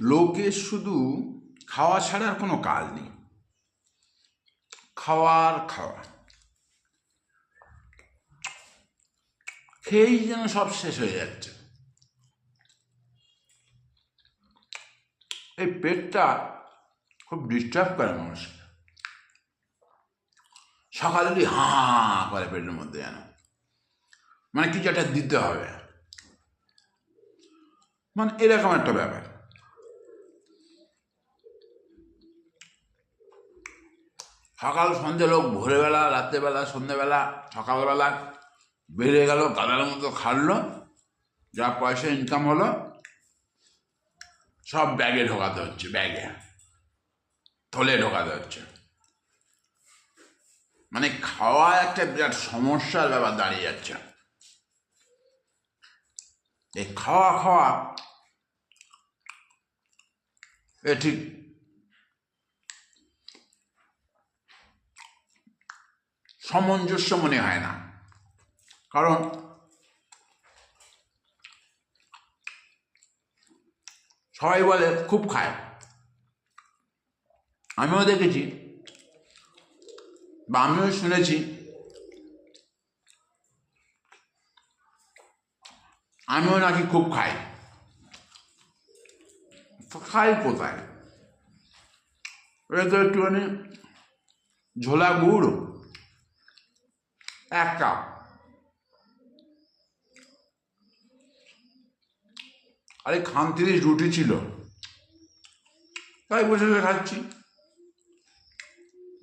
লোকের শুধু খাওয়া ছাড়া আর কোনো কাজ নেই। খাওয়ার খাওয়া। খেয়েই যেন সব শেষ হয়ে যাচ্ছে। এই পেটটা খুব ডিস্টার্ব করে মানুষকে। সকালে হাঁ করে পেটের মধ্যে যেন। মানে কিছু একটা দিতে হবে। মানে এরকম একটা ব্যাপার। সকাল সন্ধে লোক, ভোরবেলা, রাত্রেবেলা সন্ধেবেলা সকালবেলা বেড়ে গেল, গাদার মতো খাটলো, যা পয়সা ইনকাম হলো, সব ব্যাগে ঢোকাতে হচ্ছে, ব্যাগে। থলে ঢোকাতে হচ্ছে। মানে খাওয়া একটা বিরাট সমস্যার ব্যাপার দাঁড়িয়ে যাচ্ছে। এই খাওয়া খাওয়া এ, ঠিক। সামঞ্জস্য মনে হয় না। কারণ সবাই বলে খুব খায়। আমিও দেখেছি। বা আমিও শুনেছি। আমিও নাকি খুব খাই। খাই কোথায় তো একটুখানি ঝোলা গুড়, এক কাপ। আরে খান্তিরিশ রুটি ছিল। তাই বসে বসে খাচ্ছি।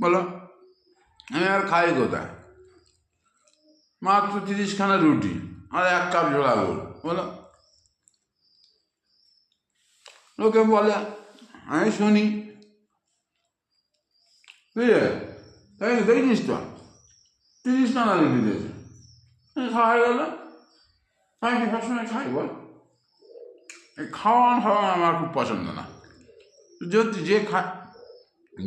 বলো, আমি আর খাই কোথায়? মাত্র তিরিশখানা রুটি, আর এক কাপ ঝোলা গুড়, বলো। লোকে বলে, আমি শুনি। বুঝলে? তাই দেখিস তো। তিরিশ টাকা রুটি দিয়েছে। খাওয়া গেল? আমি কি সবসময় খাই, বল? এই খাওয়া খাওয়া আমার খুব পছন্দ না। যদি যে খায়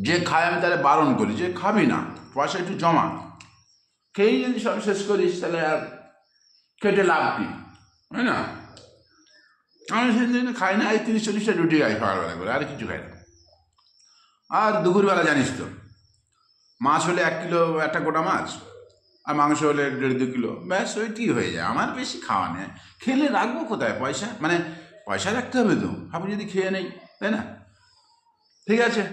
যে খায় আমি তাহলে বারণ করি। যে খাবি না, পয়সা একটু জমা। খেয়েই যদি সব শেষ করিস, তাহলে আর খেটে লাভ কি? তাই না? আমি সেদিন খাই না এই তিরিশ চল্লিশটা রুটি খাই সকালবেলা করে, আর কিছু খাই না। আর দুপুরবেলা জানিস তো, মাছ হলে এক কিলো একটা গোটা মাছ, আর মাংস হলে দেড় দু কিলো, ব্যাস, ওইটি হয়ে যায়। আমার বেশি খাওয়া নেই। খেলে রাখব কোথায়? পয়সা? মানে পয়সা রাখতে হবে তো। আপনি যদি খেয়ে নেই, তাই না? ঠিক আছে।